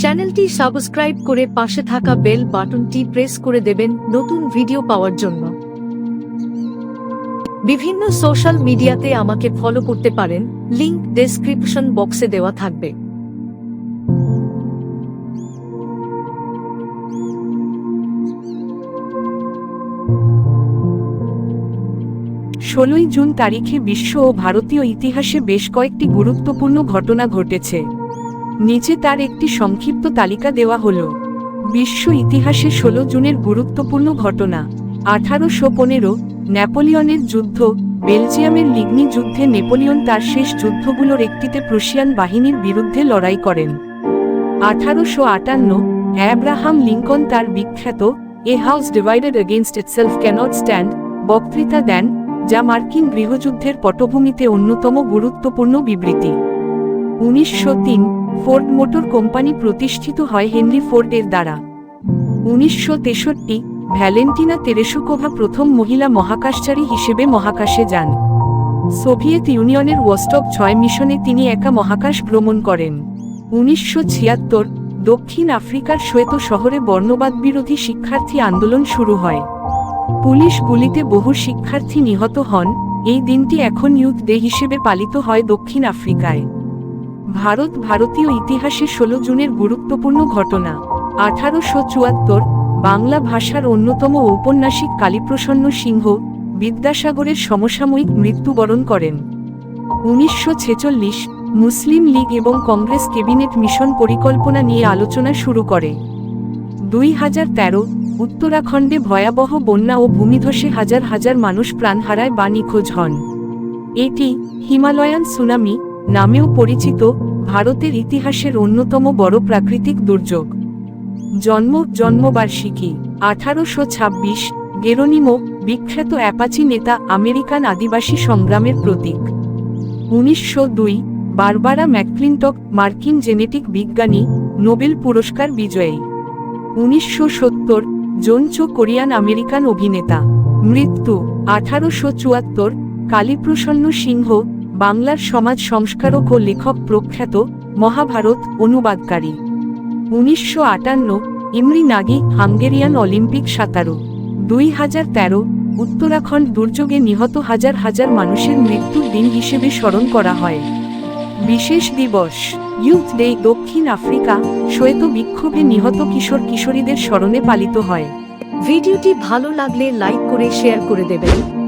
চ্যানেলটি সাবস্ক্রাইব করে পাশে থাকা বেল বাটনটি প্রেস করে দেবেন নতুন ভিডিও পাওয়ার জন্য। বিভিন্ন সোশ্যাল মিডিয়াতে আমাকে ফলো করতে পারেন, লিংক ডেসক্রিপশন বক্সে দেওয়া থাকবে। ষোলোই জুন তারিখে বিশ্ব ও ভারতীয় ইতিহাসে বেশ কয়েকটি গুরুত্বপূর্ণ ঘটনা ঘটেছে। নিচে তার একটি সংক্ষিপ্ত তালিকা দেওয়া হল। বিশ্ব ইতিহাসে ষোলো জুনের গুরুত্বপূর্ণ ঘটনা। আঠারোশো পনেরো, নেপোলিয়নের যুদ্ধ, বেলজিয়ামের লিগনি যুদ্ধে নেপোলিয়ন তার শেষ যুদ্ধগুলোর একটিতে প্রুশিয়ান বাহিনীর বিরুদ্ধে লড়াই করেন। আঠারোশো আটান্ন, অ্যাব্রাহাম লিঙ্কন তার বিখ্যাত, a house divided against itself cannot stand, বক্তৃতা দেন, যা মার্কিন গৃহযুদ্ধের পটভূমিতে অন্যতম গুরুত্বপূর্ণ বিবৃতি। উনিশশো তিন ফোর্ড মোটর কোম্পানি প্রতিষ্ঠিত হয় হেনরি ফোর্ড এর দ্বারা। উনিশশো তেষট্টি, ভ্যালেন্টিনা তেরেসুকোভা প্রথম মহিলা মহাকাশচারী হিসেবে মহাকাশে যান। সোভিয়েত ইউনিয়নের ওয়াস্টক ছয় মিশনে তিনি একা মহাকাশ ভ্রমণ করেন। উনিশশো ছিয়াত্তর, দক্ষিণ আফ্রিকার শ্বেত শহরে বর্ণবাদ বিরোধী শিক্ষার্থী আন্দোলন শুরু হয়। পুলিশ গুলিতে বহু শিক্ষার্থী নিহত হন। এই দিনটি এখন ইউথ ডে হিসেবে পালিত হয় দক্ষিণ আফ্রিকায়। ভারত ভারতীয় ইতিহাসে ষোলো জুনের গুরুত্বপূর্ণ ঘটনা। আঠারোশো চুয়াত্তর, বাংলা ভাষার অন্যতম ঔপন্যাসিক কালীপ্রসন্ন সিংহ বিদ্যাসাগরের সমসাময়িক মৃত্যুবরণ করেন। উনিশশো ছেচল্লিশ, মুসলিম লীগ এবং কংগ্রেস ক্যাবিনেট মিশন পরিকল্পনা নিয়ে আলোচনা শুরু করে। দুই হাজার তেরো, উত্তরাখণ্ডে ভয়াবহ বন্যা ও ভূমিধসে হাজার হাজার মানুষ প্রাণ হারায় বা নিখোঁজ হন। এটি হিমালয়ান সুনামি নামেও পরিচিত, ভারতের ইতিহাসের অন্যতম বড় প্রাকৃতিক দুর্যোগ। জন্ম, জন্মবার্ষিকী, আঠারোশো ছাব্বিশ, গেরোনিমো, বিখ্যাত অ্যাপাচি নেতা আমেরিকান আদিবাসী সংগ্রামের প্রতীক। উনিশশো দুই, বারবারা ম্যাকক্লিনটক মার্কিন জেনেটিক বিজ্ঞানী, নোবেল পুরস্কার বিজয়ী। উনিশশো সত্তর জোনচো কোরিয়ান আমেরিকান অভিনেতা। মৃত্যু, আঠারোশো চুয়াত্তর, কালীপ্রসন্ন সিংহ বাংলার সমাজ সংস্কারক ও লেখক প্রখ্যাত মহাভারত অনুবাদকারী। উনিশশো আটান্ন, ইমরি নাগি, হাঙ্গেরিয়ান অলিম্পিক সাঁতারু। দুই হাজার তেরো, উত্তরাখণ্ড দুর্যোগে নিহত হাজার হাজার মানুষের মৃত্যুর দিন হিসেবে স্মরণ করা হয়। বিশেষ দিবস ইউথ ডে, দক্ষিণ আফ্রিকা, শ্বেত বিক্ষোভে নিহত কিশোর কিশোরীদের স্মরণে পালিত হয়। ভিডিওটি ভালো লাগলে লাইক করে শেয়ার করে দেবেন।